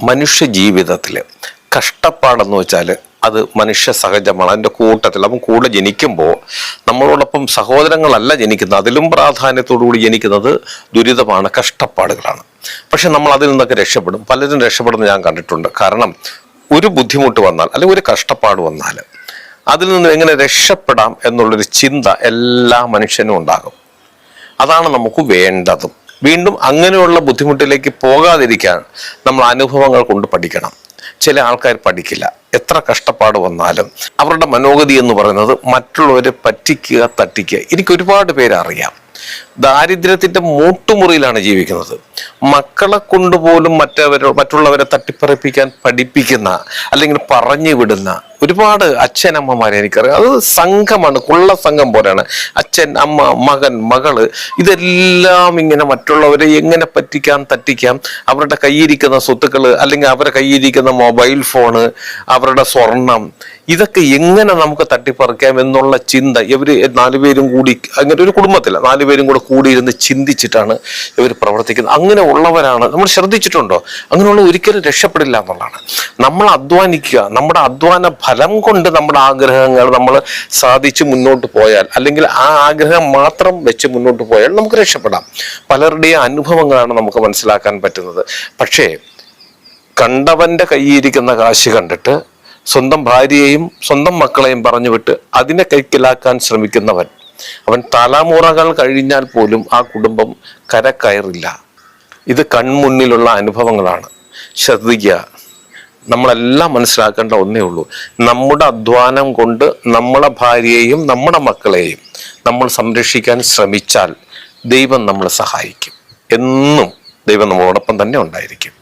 മനുഷ്യ ജീവിതത്തിൽ കഷ്ടപ്പാടെന്ന് വെച്ചാൽ അത് മനുഷ്യ സഹജമാണ്. അതിന്റെ കൂട്ടത്തിൽ അപ്പം കൂടെ ജനിക്കുമ്പോൾ നമ്മളോടൊപ്പം സഹോദരങ്ങളല്ല ജനിക്കുന്നത്. അതിലും പ്രാധാന്യത്തോടുകൂടി ജനിക്കുന്നത് ദുരിതമാണ് കഷ്ടപ്പാടുകളാണ്. പക്ഷെ നമ്മൾ അതിൽ നിന്നൊക്കെ രക്ഷപ്പെടും. പലരും രക്ഷപ്പെടുന്നത് ഞാൻ കണ്ടിട്ടുണ്ട്. കാരണം ഒരു ബുദ്ധിമുട്ട് വന്നാൽ അല്ലെങ്കിൽ ഒരു കഷ്ടപ്പാട് വന്നാൽ അതിൽ നിന്ന് എങ്ങനെ രക്ഷപ്പെടാം എന്നുള്ളൊരു ചിന്ത എല്ലാ മനുഷ്യനും ഉണ്ടാകും. അതാണ് നമുക്ക് വേണ്ടതും. വീണ്ടും അങ്ങനെയുള്ള ബുദ്ധിമുട്ടിലേക്ക് പോകാതിരിക്കാൻ നമ്മൾ അനുഭവങ്ങൾ കൊണ്ട് പഠിക്കണം. ചില ആൾക്കാർ പഠിക്കില്ല. എത്ര കഷ്ടപ്പാട് വന്നാലും അവരുടെ മനോഗതി എന്ന് പറയുന്നത് മറ്റുള്ളവരെ പറ്റിക്കുക തട്ടിക്കുക. എനിക്ക് ഒരുപാട് പേര് അറിയാം. ദാരിദ്ര്യത്തിന്റെ മൂട്ടുമുറിയിലാണ് ജീവിക്കുന്നത്. മക്കളെ കൊണ്ടുപോലും മറ്റവരോ മറ്റുള്ളവരെ തട്ടിപ്പറിപ്പിക്കാൻ പഠിപ്പിക്കുന്ന അല്ലെങ്കിൽ പറഞ്ഞു വിടുന്ന ഒരുപാട് അച്ഛനമ്മമാരെ എനിക്കറിയാം. അത് സംഘമാണ് കുള്ള സംഘം പോലെയാണ്. അച്ഛൻ അമ്മ മകൻ മകൾ ഇതെല്ലാം ഇങ്ങനെ മറ്റുള്ളവരെ എങ്ങനെ പറ്റിക്കാം തട്ടിക്കാം? അവരുടെ കയ്യിരിക്കുന്ന സ്വത്തുക്കൾ അല്ലെങ്കിൽ അവരുടെ കയ്യിരിക്കുന്ന മൊബൈൽ ഫോണ് അവരുടെ സ്വർണം ഇതൊക്കെ എങ്ങനെ നമുക്ക് തട്ടിപ്പറിക്കാം എന്നുള്ള ചിന്ത ഇവർ നാലുപേരും കൂടി അങ്ങനെ ഒരു കുടുംബത്തില്ല നാലുപേരും കൂടെ കൂടിയിരുന്ന് ചിന്തിച്ചിട്ടാണ് ഇവർ പ്രവർത്തിക്കുന്നത്. അങ്ങനെ ഉള്ളവരാണ് നമ്മൾ ശ്രദ്ധിച്ചിട്ടുണ്ടോ? അങ്ങനെയുള്ള ഒരിക്കലും രക്ഷപ്പെടില്ല എന്നുള്ളതാണ്. നമ്മൾ അധ്വാനിക്കുക നമ്മുടെ അധ്വാന ഫലം കൊണ്ട് നമ്മുടെ ആഗ്രഹങ്ങൾ നമ്മൾ സാധിച്ച് മുന്നോട്ട് പോയാൽ അല്ലെങ്കിൽ ആ ആഗ്രഹം മാത്രം വെച്ച് മുന്നോട്ട് പോയാൽ നമുക്ക് രക്ഷപ്പെടാം. പലരുടെയും അനുഭവങ്ങളാണ് നമുക്ക് മനസ്സിലാക്കാൻ പറ്റുന്നത്. പക്ഷേ കണ്ടവന്റെ കയ്യിരിക്കുന്ന കാശ് കണ്ടിട്ട് സ്വന്തം ഭാര്യയെയും സ്വന്തം മക്കളെയും പറഞ്ഞു വിട്ട് അതിനെ കൈക്കലാക്കാൻ ശ്രമിക്കുന്നവൻ. അവൻ തലമുറകൾ കഴിഞ്ഞാൽ പോലും ആ കുടുംബം കരക്കയറില്ല. ഇത് കൺമുന്നിലുള്ള അനുഭവങ്ങളാണ്. ശ്രദ്ധിക്കുക. നമ്മളെല്ലാം മനസ്സിലാക്കേണ്ട ഒന്നേ ഉള്ളൂ. നമ്മുടെ അധ്വാനം കൊണ്ട് നമ്മളെ ഭാര്യയെയും നമ്മുടെ മക്കളെയും നമ്മൾ സംരക്ഷിക്കാൻ ശ്രമിച്ചാൽ ദൈവം നമ്മളെ സഹായിക്കും. എന്നും ദൈവം നമ്മളോടൊപ്പം തന്നെ ഉണ്ടായിരിക്കും.